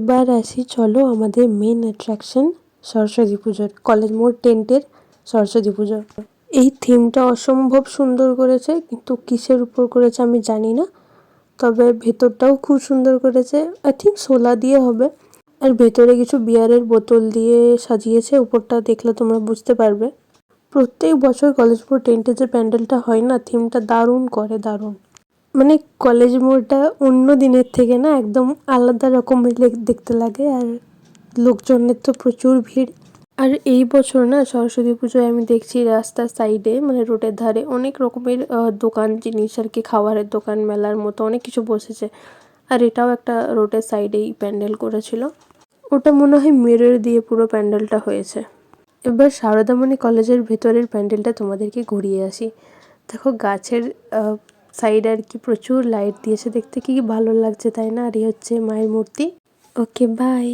এবার আসি, চলো আমাদের মেন অ্যাট্রাকশন সরস্বতী পুজোর কলেজ মোড় টেন্টের সরস্বতী পুজো। এই থিমটা অসম্ভব সুন্দর করেছে, কিন্তু কিসের উপর করেছে আমি জানি না, তবে ভেতরটাও খুব সুন্দর করেছে আই থিঙ্ক সোলা দিয়ে হবে। আর ভেতরে কিছু বিয়ারের বোতল দিয়ে সাজিয়েছে, উপরটা দেখলে তোমরা বুঝতে পারবে। প্রত্যেক বছর কলেজ মোড় টেন্টে যে প্যান্ডেলটা হয় না থিমটা দারুণ করে, দারুণ। মানে কলেজ মোড়টা অন্য দিনের থেকে না একদম আলাদা রকমের দেখতে লাগে আর লোকজনের তো প্রচুর ভিড়। আর এই বছর না সরস্বতী পুজোয় আমি দেখছি রাস্তার সাইডে মানে রোডের ধারে অনেক রকমের দোকান জিনিস আর কি, খাবারের দোকান, মেলার মতো অনেক কিছু বসেছে। আর এটাও একটা রোডের সাইডেই প্যান্ডেল করেছিল। ওটা মনে হয় মিরর দিয়ে পুরো প্যান্ডেলটা হয়েছে। এবার সারদামণি কলেজের ভেতরের প্যান্ডেলটা তোমাদেরকে ঘুরিয়ে আসি। দেখো গাছের সাইড আর কি প্রচুর লাইট দিয়েছে। দেখতে কি ভালো লাগছে, তাই না? আর এই হচ্ছে মায়ের মূর্তি। Okay bye